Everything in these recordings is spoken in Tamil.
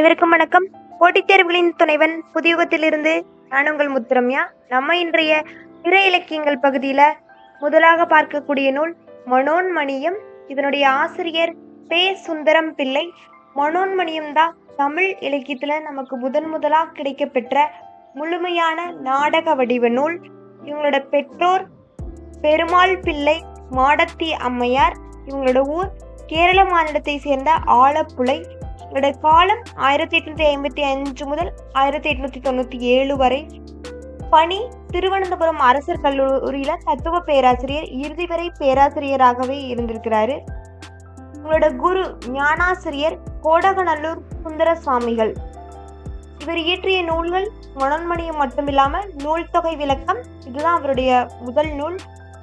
அனைவருக்கும் வணக்கம். போட்டித் தேர்வுகளின் துணைவன் புதியுகத்திலிருந்து நான் உங்கள் முத்துரம்யா. நம்ம இன்றைய பிற இலக்கியங்கள் பகுதியில் முதலாக பார்க்கக்கூடிய நூல் மனோன்மணியம். இதனுடைய ஆசிரியர் பே சுந்தரம் பிள்ளை மனோன்மணியம் தான் தமிழ் இலக்கியத்தில் நமக்கு முதன் முதலாக கிடைக்கப்பெற்ற முழுமையான நாடக வடிவ நூல். இவங்களோட பெற்றோர் பெருமாள் பிள்ளை மாடத்தி அம்மையார். இவங்களோட ஊர் கேரள மாநிலத்தை சேர்ந்த ஆலப்புழை. இவரோட காலம் ஆயிரத்தி எட்நூத்தி ஐம்பத்தி அஞ்சு முதல் ஆயிரத்தி எட்நூத்தி தொண்ணூத்தி ஏழு வரை பணி திருவனந்தபுரம் அரசர் கல்லூரியில தத்துவ பேராசிரியர் இறுதி வரை பேராசிரியராகவே இருந்திருக்கிறாரு இவரோட குரு ஞானாசிரியர் கோடகநல்லூர் சுந்தர சுவாமிகள் இவர் இயற்றிய நூல்கள் மனோன்மணியம் மட்டுமில்லாம நூல் தொகை விளக்கம் இதுதான் அவருடைய முதல் நூல்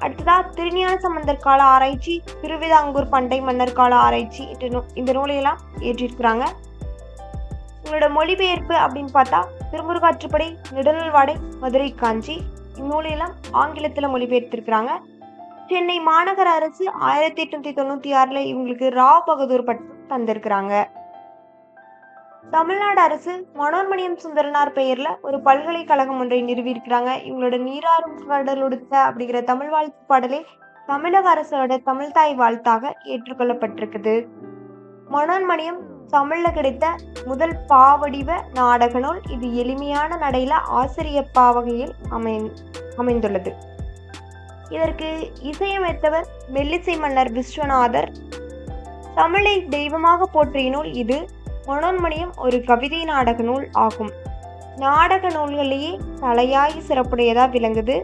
அடுத்ததா திருஞான சம்பந்தர் கால ஆராய்ச்சி திருவிதாங்கூர் பண்டை மன்னர் கால ஆராய்ச்சி இந்த நூ- இந்த நூலையெல்லாம் ஏற்றிருக்கிறாங்க இவங்களோட மொழிபெயர்ப்பு அப்படின்னு பார்த்தா திருமுருகாற்றுப்படை நெடுநல்வாடை மதுரை காஞ்சி இந்நூலையெல்லாம் ஆங்கிலத்தில் மொழிபெயர்த்திருக்கிறாங்க. சென்னை மாநகர அரசு ஆயிரத்தி எட்நூத்தி தொண்ணூத்தி ஆறுல இவங்களுக்கு ராவ் பகதூர் பட்டம் தந்திருக்கிறாங்க. தமிழ்நாடு அரசு மனோன்மணியம் சுந்தரனார் பெயர்ல ஒரு பல்கலைக்கழகம் ஒன்றை நிறுவியிருக்கிறாங்க. இவங்களோட நீராறும் கடலொடுத்த அப்படிங்கிற தமிழ் வாழ்த்து பாடலே தமிழக அரசோட தமிழ்தாய் வாழ்த்தாக ஏற்றுக்கொள்ளப்பட்டிருக்குது. மனோன்மணியம் தமிழ்ல கிடைத்த முதல் பாவடிவ நாடக நூல் இது எளிமையான நடையில ஆசிரிய பாவகையில் அமை அமைந்துள்ளது. இதற்கு இசையமைத்தவர் மெல்லிசை மன்னர் விஸ்வநாதர். தமிழை தெய்வமாக போற்றிய நூல் இது. மனோன்மணியம் ஒரு கவிதை நாடக நூல் ஆகும். நாடக நூல்களிலேயே தலையாய் சிறப்புடையதா விளங்குது.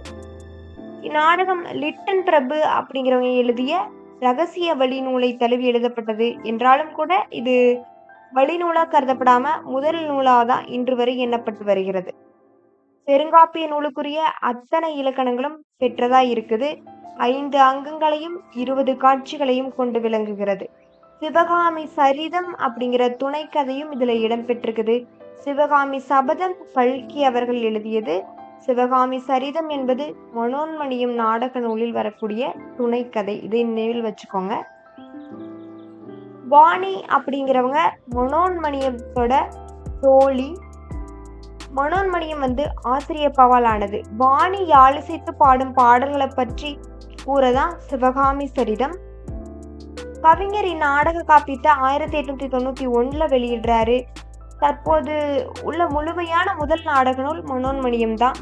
இந்நாடகம் லிட்டன் பிரபு அப்படிங்கிறவங்க எழுதிய ரகசிய வழி நூலை தழுவி எழுதப்பட்டது. என்றாலும் கூட இது வழிநூலாக கருதப்படாம முதல் நூலாக தான் இன்று வரை எண்ணப்பட்டு வருகிறது. பெருங்காப்பிய நூலுக்குரிய அத்தனை இலக்கணங்களும் பெற்றதா இருக்குது. ஐந்து அங்கங்களையும் இருபது காட்சிகளையும் கொண்டு விளங்குகிறது. சிவகாமி சரிதம் அப்படிங்கிற துணை கதையும் இதுல இடம்பெற்றிருக்குது. சிவகாமி சபதம் பல்கி அவர்கள் எழுதியது. சிவகாமி சரிதம் என்பது மனோன்மணியம் நாடக நூலில் வரக்கூடிய துணை கதை. இதை நினைவில் வச்சுக்கோங்க. வாணி அப்படிங்கிறவங்க மனோன்மணியத்தோட தோழி. மனோன்மணியம் வந்து ஆசிரியப்பாவால் ஆனது. வாணி யாழிசைத்து பாடும் பாடல்களை பற்றி கூறதான் சிவகாமி சரிதம் கவிஞர் இந்நாடக காப்பீட்டை ஆயிரத்தி எட்நூத்தி தொண்ணூத்தி ஒன்றில் வெளியிடுறாரு. தற்போது உள்ள முழுமையான முதல் நாடக நூல் மனோன்மணியம் தான்.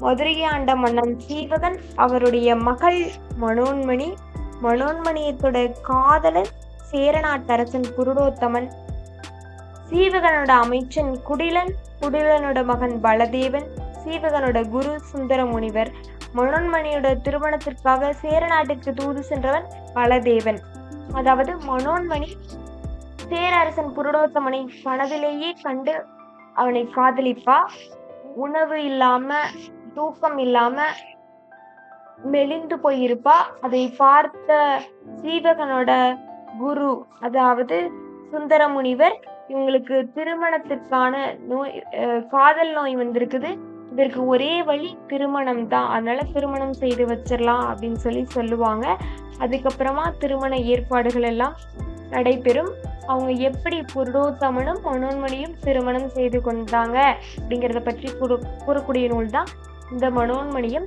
மதுரையை ஆண்ட மன்னன் சீவகன் அவருடைய மகள் மனோன்மணி மனோன்மணியத்தோட காதலன் சேரநாட்டரசன் குருடோத்தமன் சீவகனோட அமைச்சன் குடிலன் குடிலனோட மகன் பலதேவன் சீவகனோட குரு சுந்தர முனிவர் மனோன்மணியோட திருமணத்திற்காக சேரநாட்டிற்கு தூது சென்றவன் பலதேவன். அதாவது மனோன்மணி சேரரசன் புருடோத்தமனை மனதிலேயே கண்டு அவனை காதலிப்பா. உணவு இல்லாம தூக்கம் இல்லாம மெலிந்து போயிருப்பா. அதை பார்த்த சீவகனோட குரு அதாவது சுந்தர முனிவர் இவங்களுக்கு திருமணத்திற்கான நோய் காதல் நோய் வந்திருக்குது. இதற்கு ஒரே வழி திருமணம் தான். அதனால திருமணம் செய்து வச்சிடலாம் அப்படின்னு சொல்லி சொல்லுவாங்க. அதுக்கப்புறமா திருமண ஏற்பாடுகள் எல்லாம் நடைபெறும். அவங்க எப்படி புருடோத்தமனும் மனோன்மணியும் திருமணம் செய்து கொண்டாங்க அப்படிங்கிறத பற்றி கூறு கூறக்கூடிய நூல் தான் இந்த மனோன்மணியம்.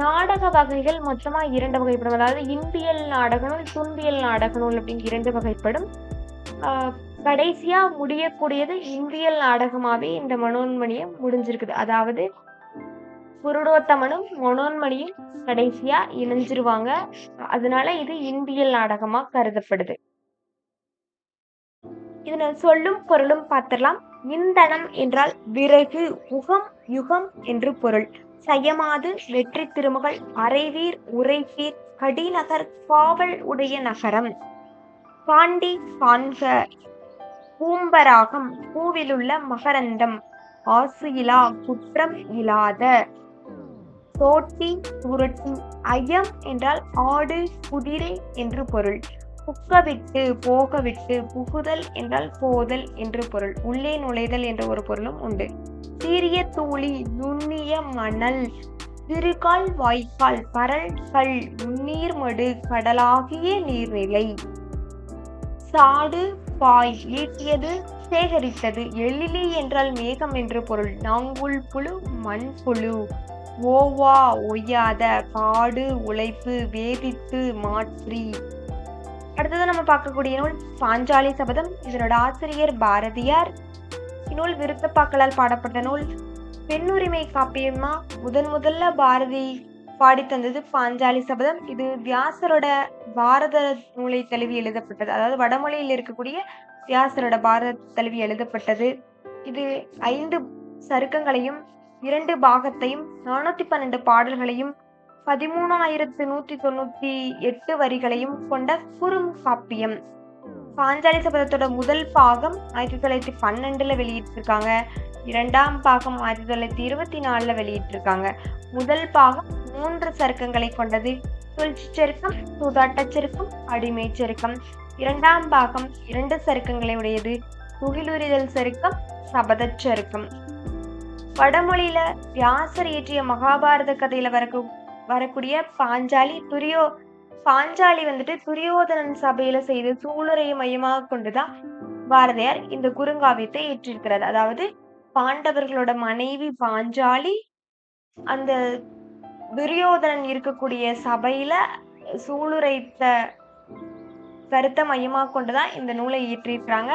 நாடக வகைகள் மொத்தமா இரண்டு வகைப்படும். அதாவது இன்பியல் நாடக நூல் துன்பியல் நாடக நூல் அப்படின்னு இரண்டு வகைப்படும். கடைசியாக கடைசியா முடியக்கூடியது இந்தியல் நாடகமாவே இந்த மனோன்மணியம் முடிஞ்சிருக்குது. அதாவது புருடோத்தமனும் மனோன்மணியும் கடைசியா இணைஞ்சிருவாங்க. அதனால இது இந்தியல் நாடகமா கருதப்படுது. இதனை சொல்லும் பொருளும் பார்த்திடலாம். இந்தனம் என்றால் விறகு உகம் யுகம் என்று பொருள். சயமாது வெற்றி திருமகள் அரைவீர் உரைவீர் கடிநகர் காவல் உடைய நகரம். பாண்டி காண்க பூம்பராகம் பூவிலுள்ள மகரந்தம். ஆசு இலா குற்றம் இல்லாத தோட்டி புரட்டி ஐயம் என்றால் ஆடு குதிரை என்று பொருள். புக்கவிட்டு போகவிட்டு புகுதல் என்றால் போதல் என்று பொருள். உள்ளே நுழைதல் என்ற ஒரு பொருளும் உண்டு. சீரிய தூளி நுண்ணிய மணல் திருகால் வாய்க்கால் பரல் கல் நுண்ணீர்மடு கடலாகிய நீர்நிலை. சாடு பாய் ஈட்டியது சேகரித்தது. எழிலி என்றால் மேகம் என்று பொருள். நாங்குள் புழு மண் புழு ஓவா ஒய்யாத பாடு உழைப்பு வேதித்து மாற்றி. அடுத்தது நம்ம பார்க்கக்கூடிய நூல் பாஞ்சாலி சபதம். இதனோட ஆசிரியர் பாரதியார். இந்நூல் விருத்தப்பாக்களால் பாடப்பட்ட நூல் பெண்ணுரிமை காப்பியமா முதன் முதல்ல பாரதி பாடி தந்தது பாஞ்சாலி சபதம். இது வியாசரோட பாரத நூலை தழுவி எழுதப்பட்டது. அதாவது வடமொழியில் இருக்கக்கூடிய வியாசரோட பாரத தழுவி எழுதப்பட்டது. இது ஐந்து சருக்கங்களையும் இரண்டு பாகத்தையும் நானூத்தி பன்னெண்டு பாடல்களையும் பதிமூணாயிரத்து நூத்தி தொண்ணூத்தி எட்டு வரிகளையும் கொண்ட குறும் காப்பியம் பாஞ்சாலி சபதத்தோட முதல் பாகம் ஆயிரத்தி தொள்ளாயிரத்தி பன்னெண்டுல வெளியிட்டிருக்காங்க. இரண்டாம் பாகம் ஆயிரத்தி தொள்ளாயிரத்தி இருபத்தி நாலுல வெளியிட்டிருக்காங்க. முதல் பாகம் மூன்று சருக்கங்களை கொண்டது. சுழ்ச்சி சருக்கம் சூதாட்ட சருக்கம் அடிமை சருக்கம். இரண்டாம் பாகம் இரண்டு சருக்கங்களை உடையது துகிலுரிதல் சருக்கம் சபதச் சருக்கம். வடமொழியில வியாசர் இயற்றிய மகாபாரத கதையில வரக்கு வரக்கூடிய பாஞ்சாலி துரியோ பாஞ்சாலி வந்துட்டு துரியோதனன் சபையில செய்த சூளுரையை மையமாக கொண்டுதான் பாரதியார் இந்த குறுங்காவியத்தை ஏற்றிருக்கிறார். அதாவது பாண்டவர்களோட மனைவி பாஞ்சாலி அந்த துரியோதனன் இருக்கக்கூடிய சபையில சூளுரைத்த கருத்தை மையமாக கொண்டுதான் இந்த நூலை இயற்றியிருக்கிறாங்க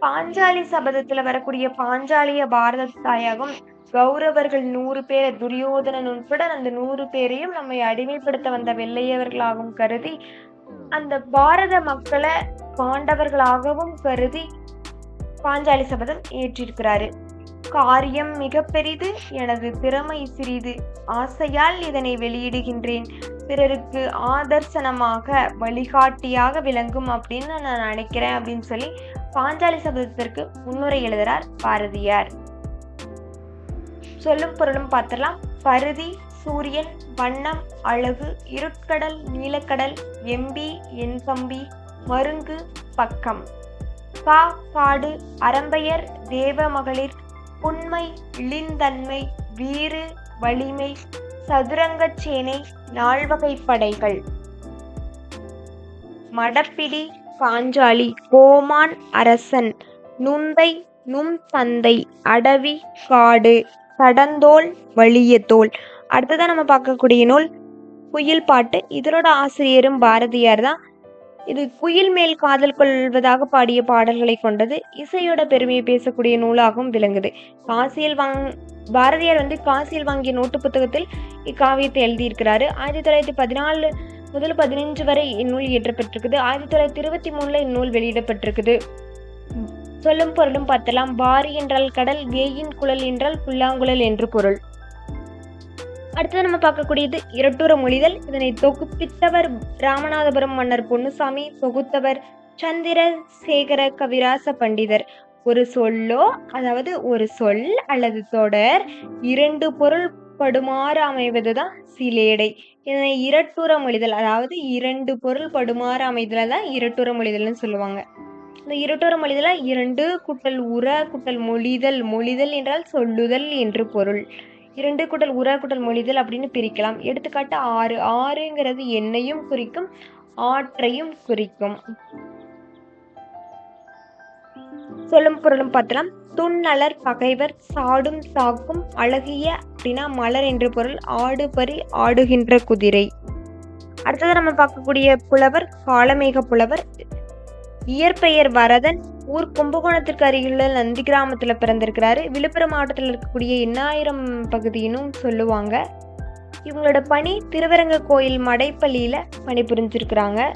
பாஞ்சாலி சபதத்துல வரக்கூடிய பாஞ்சாலிய பாரத தாயாகும். கௌரவர்கள் நூறு பேரை துரியோதனன் உட்பட அந்த நூறு பேரையும் நம்மை அடிமைப்படுத்த வந்த வெள்ளையவர்களாகவும் கருதி அந்த பாரத மக்களை பாண்டவர்களாகவும் கருதி பாஞ்சாலி சபதம் ஏற்றிருக்கிறாரு. காரியம் மிக பெரிது எனது திறமை சிறிது. ஆசையால் இதனை வெளியிடுகின்றேன். பிறருக்கு ஆதர்சனமாக வழிகாட்டியாக விளங்கும் அப்படின்னு நான் நினைக்கிறேன் அப்படின்னு சொல்லி பாஞ்சாலி சபதத்திற்கு முன்னுரை எழுதுறார் பாரதியார். சொல்லும் பொருளும் பார்த்துடலாம். பருதி சூரியன் வண்ணம் அழகு இருட்கடல் நீலக்கடல் எம்பி என் தம்பி மருங்கு பக்கம். பா பாடு அரம்பையர் தேவ மகளிர் புண்மை இழிந்தன்மை வீறு வலிமை சதுரங்கச் சேனை நால்வகை படைகள். மடப்பிடி பாஞ்சாலி கோமான் அரசன் நுந்தை நும் தந்தை அடவி காடு கடந்தோல் வலிய தோல் அடுத்ததான் நம்ம பார்க்கக்கூடிய நூல் குயில் பாட்டு. இதனோட ஆசிரியரும் பாரதியார் தான். இது குயில் மேல் காதல் கொள்வதாக பாடிய பாடல்களை கொண்டது. இசையோட பெருமையை பேசக்கூடிய நூலாகவும் விளங்குது. காசியில் வாங் பாரதியார் வந்து காசியில் வாங்கிய நோட்டு புத்தகத்தில் இக்காவியத்தை எழுதியிருக்கிறாரு. ஆயிரத்தி தொள்ளாயிரத்தி பதினாலு முதல் பதினஞ்சு வரை இந்நூல் இயற்றப்பட்டிருக்குது. ஆயிரத்தி தொள்ளாயிரத்தி இருபத்தி மூணுல இந்நூல் வெளியிடப்பட்டிருக்குது. சொல்லும் பொருளும் பார்த்தலாம். பாரி என்றால் கடல் வேயின் குழல் என்றால் புல்லாங்குழல் என்று பொருள். அடுத்தது நம்ம பார்க்கக்கூடியது இரட்டுற மொழிதல். இதனை தொகுப்பித்தவர் ராமநாதபுரம் மன்னர் பொன்னுசாமி தொகுத்தவர் சந்திர சேகர கவிராச பண்டிதர். ஒரு சொல்லோ அதாவது ஒரு சொல் அல்லது தொடர் இரண்டு பொருள் படுமாறு அமைவது தான் சிலேடை. இதனை இரட்டுற மொழிதல் அதாவது இரண்டு பொருள் படுமாறு அமைதல தான் இரட்டுற மொழிதல்னு சொல்லுவாங்க. இந்த இரட்டுற மொழிதல இரண்டு குட்டல் உர குட்டல் மொழிதல் மொழிதல் என்றால் சொல்லுதல் என்று பொருள். இரண்டு குட்டல் உர குட்டல் மொழிதல் அப்படின்னு பிரிக்கலாம். எடுத்துக்காட்டு ஆறு. ஆறுங்கிறது எண்ணையும் குறிக்கும் ஆற்றையும் குறிக்கும். சொல்லும் பொருளும் பார்த்தலாம். துண்ணலர் பகைவர் சாடும் சாக்கும் அழகிய அப்படின்னா மலர் என்று பொருள். ஆடு பறி ஆடுகின்ற குதிரை. அடுத்தது நம்ம பார்க்கக்கூடிய புலவர் காலமேக புலவர். இயற்பெயர் வரதன் ஊர் கும்பகோணத்திற்கு அருகிலுள்ள நந்தி கிராமத்தில் பிறந்திருக்கிறாரு. விழுப்புரம் மாவட்டத்தில் இருக்கக்கூடிய எண்ணாயிரம் பகுதியினும் சொல்லுவாங்க. இவங்களோட பணி திருவரங்க கோயில் மடைப்பள்ளியில் பணிபுரிஞ்சிருக்கிறாங்க.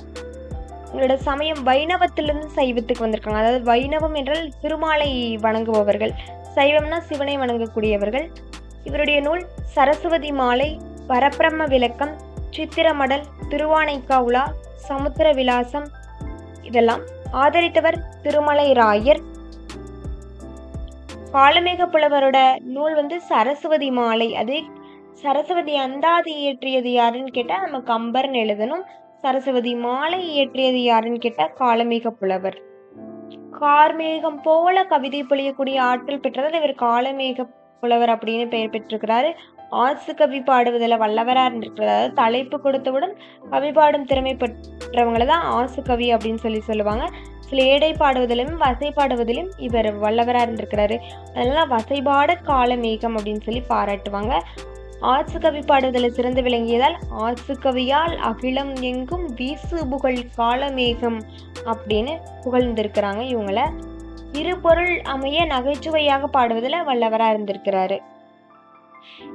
இவங்களோட சமயம் வைணவத்திலிருந்து சைவத்துக்கு வந்திருக்காங்க. அதாவது வைணவம் என்றால் திருமாலை வணங்குபவர்கள். சைவம்னா சிவனை வணங்கக்கூடியவர்கள். இவருடைய நூல் சரஸ்வதி மாலை பரபிரம்ம விளக்கம் சித்திரமடல் திருவானைக்காவுலா சமுத்திர விலாசம் இதெல்லாம் ஆதரித்தவர் திருமலை ராயர். காலமேக புலவரோட நூல் வந்து சரஸ்வதி மாலை. அது சரஸ்வதி அந்தாதி இயற்றியது யாருன்னு கேட்டால் நம்ம கம்பர்னு எழுதணும். சரஸ்வதி மாலை இயற்றியது யாருன்னு கேட்டால் காலமேக புலவர். கார்மேகம் போல கவிதை பொழியக்கூடிய ஆற்றல் பெற்றதால் இவர் காலமேக புலவர் அப்படின்னு பெயர் பெற்றிருக்கிறாரு. ஆசு கவி பாடுவதில் வல்லவராக இருந்திருக்கிறார். அதாவது தலைப்பு கொடுத்தவுடன் கவி பாடும் திறமை பெற்றவங்களை பெற்றவங்கள தான் ஆசுகவி அப்படின்னு சொல்லி சொல்லுவாங்க. சில ஏடை பாடுவதிலும் வசை பாடுவதிலும் இவர் வல்லவராக இருந்திருக்கிறாரு. அதனால வசைபாட காலமேகம் அப்படின்னு சொல்லி பாராட்டுவாங்க. ஆசுகவி பாடுவதில் சிறந்து விளங்கியதால் ஆசுகவியால் அகிலம் எங்கும் வீசு புகழ் காலமேகம் அப்படின்னு புகழ்ந்திருக்கிறாங்க இவங்கள. இரு பொருள் அமைய நகைச்சுவையாக பாடுவதில் வல்லவராக இருந்திருக்கிறாரு.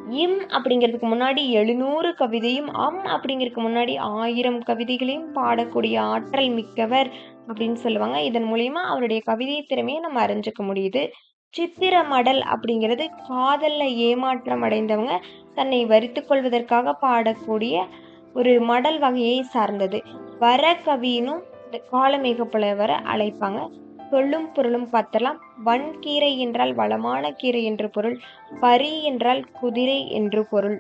இம் அப்படிங்கிறதுக்கு முன்னாடி எழுநூறு கவிதையும் அம் அப்படிங்கிறதுக்கு முன்னாடி ஆயிரம் கவிதைகளையும் பாடக்கூடிய ஆற்றல் மிக்கவர் அப்படின்னு சொல்லுவாங்க. இதன் மூலியமா அவருடைய கவிதை திறமையை நம்ம அறிஞ்சுக்க முடியுது. சித்திர மடல் அப்படிங்கிறது காதலில் ஏமாற்றம் அடைந்தவங்க தன்னை வரித்து கொள்வதற்காக பாடக்கூடிய ஒரு மடல் வகையை சார்ந்தது. வர கவியினும் இந்த காலமேக புலவரை அழைப்பாங்க. சொல்லும் பொருளும் பார்த்தலாம் வன்கீரை என்றால் வளமான கீரை என்று பொருள். பரி என்றால் குதிரை என்று பொருள்.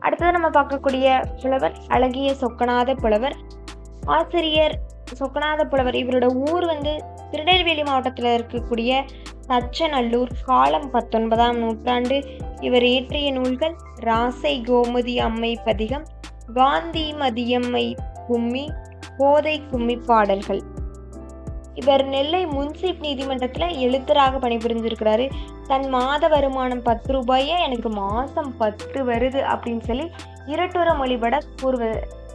அடுத்தது நம்ம பார்க்கக்கூடிய புலவர் அழகிய சொக்கநாத புலவர். ஆசிரியர் சொக்கநாத புலவர். இவரோட ஊர் வந்து திருநெல்வேலி மாவட்டத்தில் இருக்கக்கூடிய தச்சநல்லூர் காலம் பத்தொன்பதாம் நூற்றாண்டு இவர் இயற்றிய நூல்கள் ராசை கோமதி அம்மை பதிகம் காந்தி மதியம்மை கும்மி கோதை கும்மி பாடல்கள். இவர் நெல்லை முன்சிப் நீதிமன்றத்தில் எழுத்தராக பணிபுரிஞ்சிருக்கிறாரு தன் மாத வருமானம் பத்து ரூபாயே எனக்கு மாதம் பத்து வருது அப்படின்னு சொல்லி இரட்டுற மொழிபட கூறுவ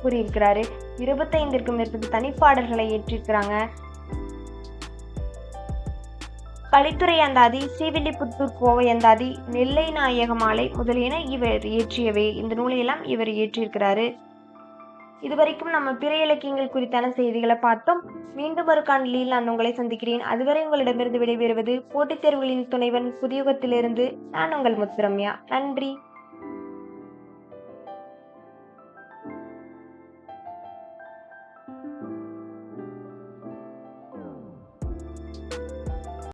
கூறியிருக்கிறாரு. இருபத்தைந்திற்கும் மேற்பட்ட தனிப்பாடல்களை ஏற்றிருக்கிறாங்க பளித்துறை அந்தாதி ஸ்ரீவில்லிபுத்தூர் கோவை அந்தாதி நெல்லை நாயக மாலை முதலியன இவர் இயற்றியவை. இந்த நூலையெல்லாம் இவர் இயற்றியிருக்கிறாரு. இதுவரைக்கும் நம்ம பிற இலக்கியங்கள் குறித்தான செய்திகளை பார்த்தோம். மீண்டும் ஒரு காணொலியில் நான் உங்களை சந்திக்கிறேன். அதுவரை உங்களிடமிருந்து விடைபெறுவது போட்டித் தேர்வுகளின் துணைவன் புதியுகத்திலிருந்து நான் உங்கள் முத்துரம்யா. நன்றி.